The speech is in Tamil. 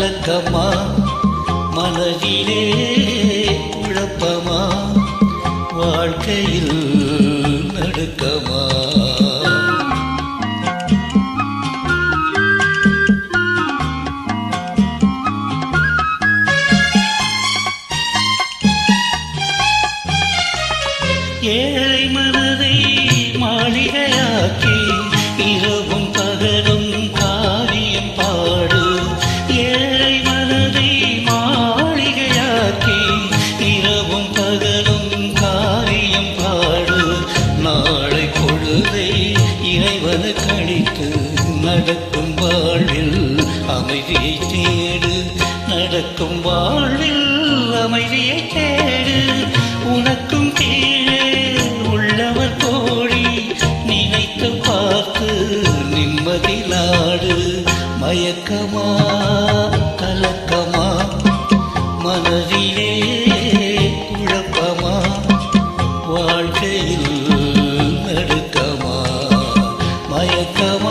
கலக்கமா மனதிலே குழப்பமா? வாழ்க்கையில் நடுக்கமா? ஏழை மனதை மாளிகை நடக்கும் வாழ்வில் அமைதியை தேடு. நடக்கும் வாழ்வில் அமைதியை தேடு. உனக்கும் கீழே உள்ளவர் கோழி நினைத்து பார்த்து நிம்மதிலாடு. மயக்கமா கலக்கமா மனதிலே குழப்பமா வாழ்க்கையில் நடுக்கமா மயக்கமா.